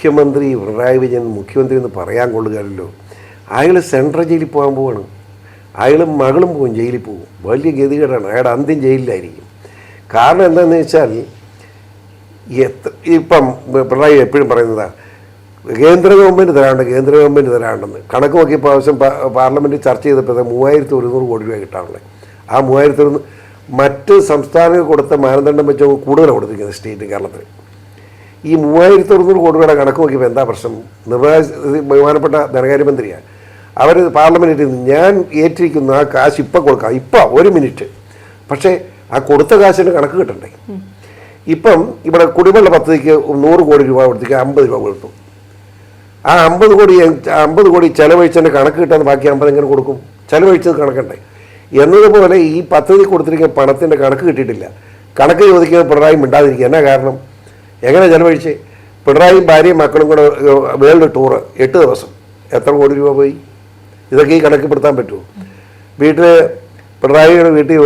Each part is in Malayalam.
മുഖ്യമന്ത്രി പിണറായി വിജയൻ മുഖ്യമന്ത്രി എന്ന് പറയാൻ കൊള്ളുകയല്ലോ അയാൾ സെൻട്രൽ ജയിലിൽ പോകാൻ പോവാണ്. അയാളും മകളും പോകും ജയിലിൽ പോകും വലിയ ഗതികേടാണ്. അയാളുടെ അന്ത്യം ജയിലിലായിരിക്കും. കാരണം എന്താണെന്ന് വെച്ചാൽ എത്ര ഇപ്പം പിണറായി എപ്പോഴും പറയുന്നതാണ് കേന്ദ്ര ഗവൺമെന്റ് തരാണ്ട് കേന്ദ്ര ഗവൺമെന്റ് തരാണ്ടെന്ന് കണക്ക് നോക്കി പ്രാവശ്യം പാർലമെന്റിൽ ചർച്ച ചെയ്തപ്പോൾ മൂവായിരത്തി ഒരുന്നൂറ് കോടി രൂപ കിട്ടാറുള്ളത് ആ മൂവായിരത്തി ഒരുന്നൂറ് മറ്റ് സംസ്ഥാനങ്ങൾ കൊടുത്ത മാനദണ്ഡം വെച്ച് കൂടുതലാണ് കൊടുത്തിരിക്കുന്നത് സ്റ്റേറ്റ് കേരളത്തിൽ. ഈ മൂവായിരത്തി അറുന്നൂറ് കോടി രൂപയുടെ കണക്ക് നോക്കിയപ്പോൾ എന്താ പ്രശ്നം? നിർവാഹ ബഹുമാനപ്പെട്ട ധനകാര്യമന്ത്രിയാണ് അവർ പാർലമെന്റിൽ ഞാൻ ഏറ്റിരിക്കുന്ന ആ കാശ് ഇപ്പം കൊടുക്കാം. ഇപ്പം ഒരു മിനിറ്റ്. പക്ഷേ ആ കൊടുത്ത കാശിന് കണക്ക് കിട്ടണ്ടേ? ഇപ്പം ഇവിടെ കുടിവെള്ള പദ്ധതിക്ക് നൂറ് കോടി രൂപ കൊടുത്തേക്ക് അമ്പത് രൂപ കൊടുത്തു. ആ അമ്പത് കോടി അമ്പത് കോടി ചെലവഴിച്ചതിന്റെ കണക്ക് കിട്ടാൻ ബാക്കി അമ്പത് എങ്ങനെ കൊടുക്കും? ചെലവഴിച്ചത് കണക്കണ്ടേ? എന്നതുപോലെ ഈ പദ്ധതി കൊടുത്തിരിക്കുന്ന പണത്തിന്റെ കണക്ക് കിട്ടിയിട്ടില്ല. കണക്ക് ചോദിക്കുന്നത് പിണറായി മിണ്ടാതിരിക്കുക. എന്നാ കാരണം? എങ്ങനെ ചെലവഴിച്ച് പിണറായിയും ഭാര്യയും മക്കളും കൂടെ വേൾഡ് ടൂറ് എട്ട് ദിവസം. എത്ര കോടി രൂപ പോയി? ഇതൊക്കെ ഈ കണക്കിൽപ്പെടുത്താൻ പറ്റുമോ? വീട്ടിൽ പിണറായിയുടെ വീട്ടിൽ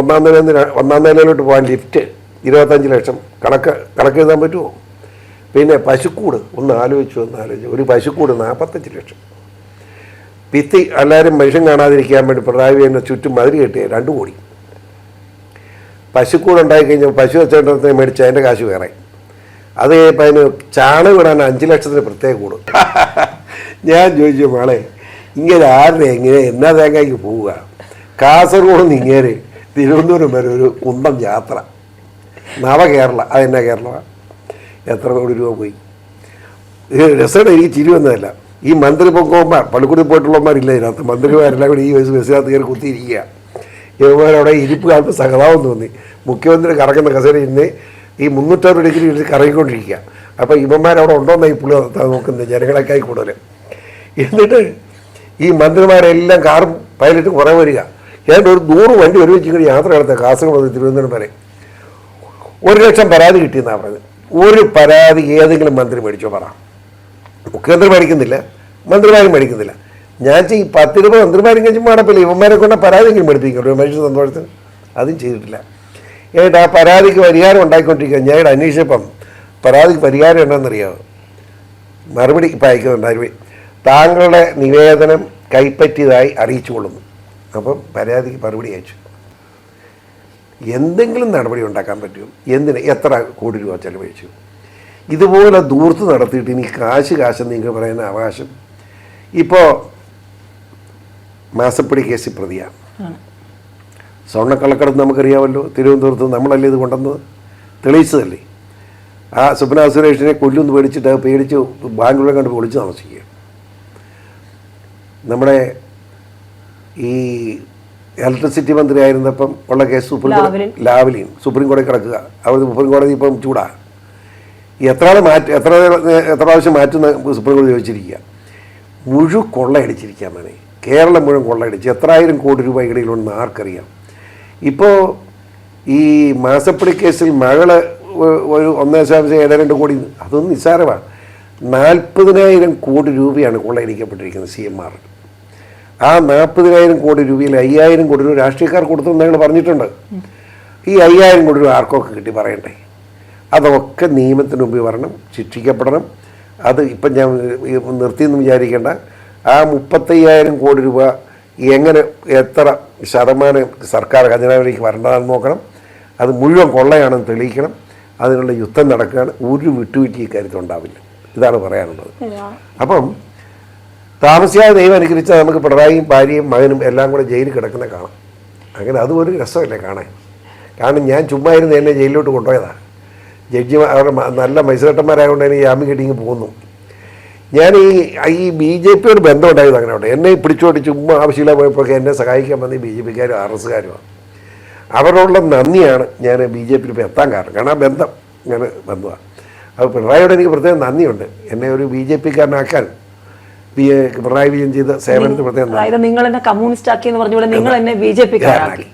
ഒന്ന് നില ഒന്നാം നിലയിലോട്ട് പോകാൻ ലിഫ്റ്റ് ഇരുപത്തഞ്ച് ലക്ഷം. കണക്ക് കണക്ക് എഴുതാൻ പറ്റുമോ? പിന്നെ പശുക്കൂട് ഒന്ന് ആലോചിച്ചു ഒന്ന് ആലോചിച്ചു. ഒരു പശുക്കൂട് നാൽപ്പത്തഞ്ച് ലക്ഷം. ഭിത്തി എല്ലാവരും മനുഷ്യൻ കാണാതിരിക്കാൻ വേണ്ടി പിണറായി എന്നെ ചുറ്റും മതിൽ കെട്ടിയ രണ്ട് കോടി. പശുക്കൂട് ഉണ്ടായി കഴിഞ്ഞാൽ പശു വെച്ചോണ്ടത്തെ മേടിച്ച് അതിന്റെ കാശ് വേറെ. അത് കഴിഞ്ഞപ്പോൾ അതിന് ചാണകം ഇടാൻ അഞ്ച് ലക്ഷത്തിന് പ്രത്യേകം കൂടും. ഞാൻ ചോദിച്ചു മോളെ ഇങ്ങനെ ആരുടെ എങ്ങനെ? എന്നാ തേങ്ങയ്ക്ക് പോവുക? കാസർഗോഡ് നിന്ന് ഇങ്ങേര് തിരുവനന്തപുരം വരെ ഒരു കുന്തം യാത്ര. നവ കേരള അതെന്നാ കേരളമാണ് എത്ര കോടി രൂപ പോയി? രസമാണ് എനിക്ക് ചിരി വന്നതല്ല. ഈ മന്ത്രി പൊക്കോന്മാർ പള്ളിക്കൂടി പോയിട്ടുള്ളവന്മാരില്ല ഇതിനകത്ത്? മന്ത്രിമാരെല്ലാം കൂടി ഈ വയസ്സ് ബസ്സിനകത്ത് കയറി കുത്തിയിരിക്കുക ഇവന്മാരവിടെ ഇരിപ്പ് കാണുമ്പോൾ സഹതാവെന്ന് തോന്നി. മുഖ്യമന്ത്രി കറക്കുന്ന കസേര ഇന്ന് ഈ മുന്നൂറ്റാറ് ഡിഗ്രി ഇരുന്ന് കറങ്ങിക്കൊണ്ടിരിക്കുക. അപ്പോൾ ഇവന്മാരവിടെ ഈ പുള്ളി നോക്കുന്നത് ജനങ്ങളെക്കായി കൂടുതൽ എന്നിട്ട് ഈ മന്ത്രിമാരെല്ലാം കാറും പൈലറ്റ് കുറേ വരിക. ഏതാണ്ട് ഒരു നൂറ് വണ്ടി ഒരുമിച്ച് ഇങ്ങനെ യാത്ര നടത്തുക കാസർഗോഡ് മുതൽ തിരുവനന്തപുരം വരെ. ഒരു ലക്ഷം പരാതി കിട്ടിയെന്നാണ് പറഞ്ഞത്. ഒരു പരാതി ഏതെങ്കിലും മന്ത്രി മേടിച്ചോ പറ. മുഖ്യമന്ത്രി മേടിക്കുന്നില്ല മന്ത്രിമാരും മേടിക്കുന്നില്ല. ഞാൻ ചെയ്യും പത്ത് രൂപ മന്ത്രിമാരും കഴിഞ്ഞ് മാടപ്പില്ല. ഇവന്മാരെ കൊണ്ട് പരാതിയെങ്കിലും മേടിപ്പിക്കും. ഒരു മനുഷ്യ സന്തോഷത്തിന്. അതും ചെയ്തിട്ടില്ല. ഏട്ടാ ആ പരാതിക്ക് പരിഹാരം ഉണ്ടാക്കിക്കൊണ്ടിരിക്കുക ഇവിടെ അന്വേഷിച്ചപ്പം പരാതിക്ക് പരിഹാരം എന്താണെന്നറിയാമോ മറുപടി ഇപ്പം അയക്കുന്നുണ്ട് മറുപടി താങ്കളുടെ നിവേദനം കൈപ്പറ്റിയതായി അറിയിച്ചു കൊള്ളുന്നു അപ്പം പരാതിക്ക് മറുപടി അയച്ചു. എന്തെങ്കിലും നടപടി ഉണ്ടാക്കാൻ പറ്റും? എന്തിന്? എത്ര കോടി രൂപ ചെലവഴിച്ചു? ഇതുപോലെ ദൂർത്ത് നടത്തിയിട്ട് ഇനി കാശ് കാശെന്ന് നിങ്ങൾ പറയുന്ന അവകാശം. ഇപ്പോൾ മാസപ്പടി കേസിൽ പ്രതിയാണ്. സ്വർണക്കള്ളക്കടത്ത് നമുക്കറിയാമല്ലോ. തിരുവനന്തപുരത്ത് നമ്മളല്ലേ ഇത് കൊണ്ടുവന്നത്? തെളിയിച്ചതല്ലേ? ആ സ്വപ്ന സുരേഷിനെ കൊല്ലുന്ന് പേടിച്ചിട്ട് പേടിച്ച് ബാംഗ്ലൂരെ കണ്ട് ഒളിച്ച് താമസിക്കുക. നമ്മുടെ ഈ ഇലക്ട്രിസിറ്റി മന്ത്രി ആയിരുന്നപ്പം ഉള്ള കേസ് സുപ്രീം കോടതി ലാവ്ലിൻ. സുപ്രീം കോടതി കിടക്കുക. അവർ സുപ്രീം കോടതി ഇപ്പം ചൂടാ. എത്ര ആൾ മാറ്റി എത്ര എത്ര പ്രാവശ്യം മാറ്റുന്ന സുപ്രീം കോടതി ചോദിച്ചിരിക്കുക. മുഴുവൻ കൊള്ളയടിച്ചിരിക്കാൻ വേണേ കേരളം മുഴുവൻ കൊള്ളയടിച്ച്. എത്രായിരം കോടി രൂപ ഇടയിലുണ്ടെന്ന് ആർക്കറിയാം? ഇപ്പോൾ ഈ മാസപ്പടി കേസിൽ മകൾ ഒരു ഒന്നേ ദശാംശം ഏഴ് രണ്ട് കോടി അതൊന്നും നിസ്സാരമാണ്. നാൽപ്പതിനായിരം കോടി രൂപയാണ് കൊള്ളയടിക്കപ്പെട്ടിരിക്കുന്നത് സി എം ആർ. ആ നാൽപ്പതിനായിരം കോടി രൂപയിൽ അയ്യായിരം കോടി രൂപ രാഷ്ട്രീയക്കാർ കൊടുത്തെന്ന് ഞങ്ങൾ പറഞ്ഞിട്ടുണ്ട്. ഈ അയ്യായിരം കോടി രൂപ ആർക്കൊക്കെ കിട്ടി പറയണ്ടേ? അതൊക്കെ നിയമത്തിന് മുമ്പിൽ വരണം ശിക്ഷിക്കപ്പെടണം. അത് ഇപ്പം ഞാൻ നിർത്തിയെന്ന് വിചാരിക്കേണ്ട. ആ മുപ്പത്തയ്യായിരം കോടി രൂപ എങ്ങനെ എത്ര ശതമാനം സർക്കാർ ഖജനാവിലേക്ക് വരേണ്ടതാണെന്ന് നോക്കണം. അത് മുഴുവൻ കൊള്ളയാണെന്ന് തെളിയിക്കണം. അതിനുള്ള യുദ്ധം നടക്കുകയാണ്. ഒരു വിട്ടുവീഴ്ച ഇക്കാര്യത്തിൽ ഉണ്ടാവില്ല. ഇതാണ് പറയാനുള്ളത്. അപ്പം താമസിയാതെ ദൈവം അനുകരിച്ചാൽ നമുക്ക് പിണറായിയും ഭാര്യയും മകനും എല്ലാം കൂടെ ജയിലിൽ കിടക്കുന്ന കാണാം. അങ്ങനെ അതും ഒരു രസമല്ലേ കാണാൻ. കാരണം ഞാൻ ചുമ്മാ ഇരുന്ന് എന്നെ ജയിലിലോട്ട് കൊണ്ടുപോയതാണ് ജഡ്ജി അവരുടെ നല്ല മത്സരട്ടന്മാരായതുകൊണ്ട് തന്നെ ജാമ്യം ഇങ്ങ് പോകുന്നു. ഞാൻ ഈ ഈ ബി ജെ പിയോട് ബന്ധമുണ്ടായത് അങ്ങനെ ഉണ്ട് എന്നെ പിടിച്ചോട്ട് ചുമ്മാ ആവശ്യമില്ല പോയപ്പോഴൊക്കെ എന്നെ സഹായിക്കാൻ വന്ന ബി ജെ പിക്കാരും ആർ എസ്സുകാരുമാണ്. അവരോടുള്ള നന്ദിയാണ് ഞാൻ ബി ജെ പിയിൽ ഇപ്പോൾ എത്താൻ കാരണം. കാരണം ആ ബന്ധം ഞാൻ ബന്ധമാണ്. അപ്പോൾ പിണറായിയോട് എനിക്ക് പ്രത്യേകം നന്ദിയുണ്ട്. എന്നെ ഒരു ബി ജെ പിക്കാരനാക്കാൻ ബി പിണറായി വിജയൻ ചെയ്ത സേവനത്തിന് പ്രത്യേകം നിങ്ങൾ എന്നെ കമ്മ്യൂണിസ്റ്റ് ആക്കി എന്ന് പറഞ്ഞുകൊണ്ട് നിങ്ങൾ എന്നെ ബി ജെ പി കാരനാക്കി